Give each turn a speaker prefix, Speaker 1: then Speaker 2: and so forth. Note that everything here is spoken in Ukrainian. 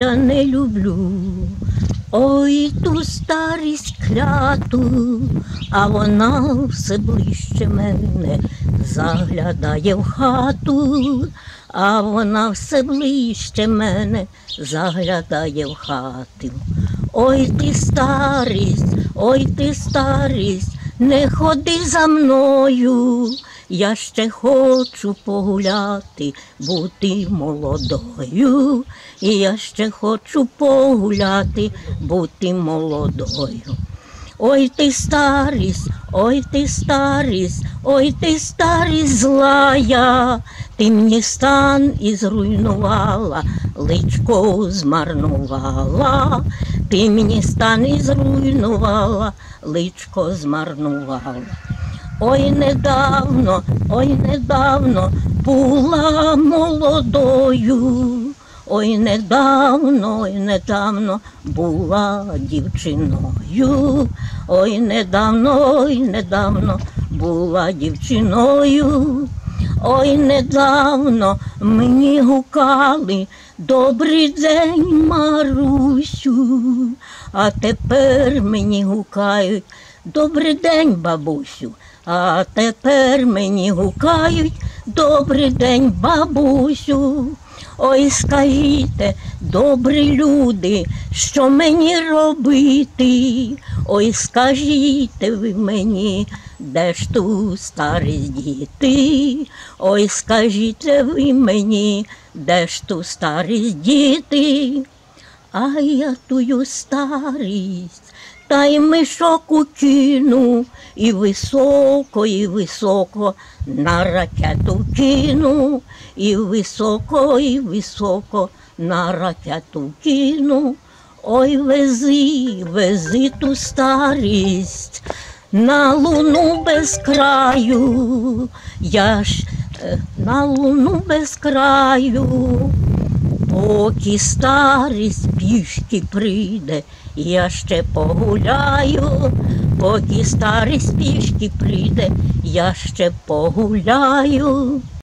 Speaker 1: Я не люблю. Ой, ту старість кляту, а вона все ближче мене заглядає в хату, а вона все ближче мене заглядає в хату. Ой ти старість, ой ти старість, не ходи за мною. Я ще хочу погуляти, бути молодою. І я ще хочу погуляти, бути молодою. Ой ти старість, ой ти старість, ой ти старість злая, ти мені стан і зруйнувала, личко змарнувала, ти мені стан і зруйнувала, личко змарнувала. Ой, недавно, ой, недавно була молодою. Ой, недавно, ой, недавно була дівчиною. Ой, недавно, ой, недавно була дівчиною. Ой, недавно мені гукали добрий день, Марусю, а тепер мені гукають добрий день, бабусю. А тепер мені гукають добрий день, бабусю. Ой, скажіть, добрі люди, що мені робити? Ой, скажіть ви мені, де ж ту старість діти? Ой, скажіть ви мені, де ж ту старість діти? А я тую старість, та й мишок кину, і високо, і високо на ракету кину, і високо, і високо на ракету кину. Ой, вези, вези ту старість на луну без краю, я ж е, на луну без краю. Поки старість пішки прийде, я ще погуляю, поки старість пішки прийде, я ще погуляю.